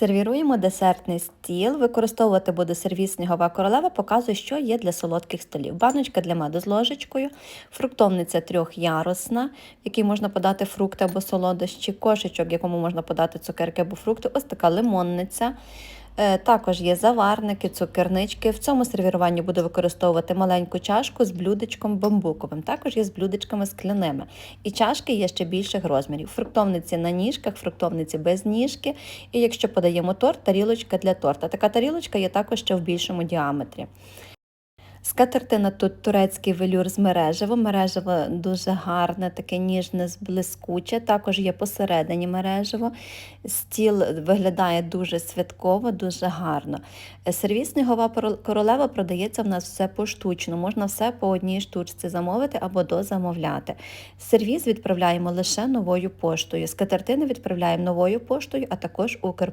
Сервіруємо десертний стіл. Використовувати буду сервіс снігова королева, показую, що є для солодких столів. Баночка для меду з ложечкою, фруктовниця трьохярусна, в якій можна подати фрукти або солодощі, кошечок, якому можна подати цукерки або фрукти. Ось така лимонниця. Е, Також є заварники, цукернички. В цьому сервіруванні буду використовувати маленьку чашку з блюдечком бамбуковим. Також є з блюдечками скляними. І чашки є ще більших розмірів. Фруктовниці на ніжках, фруктовниці без ніжки. І якщо подаємо торт, тарілочка для торта. Така тарілочка є також ще в більшому діаметрі. Скатертина тут турецький велюр з мережевом. Мережево дуже гарне, таке ніжне, блискуче. Також є посередині мережево. Стіл виглядає дуже святково, дуже гарно. Сервіс снігова королева продається в нас все поштучно. Можна все по одній штучці замовити або дозамовляти. Сервіс відправляємо лише новою поштою. Скатертини відправляємо новою поштою, а також Укр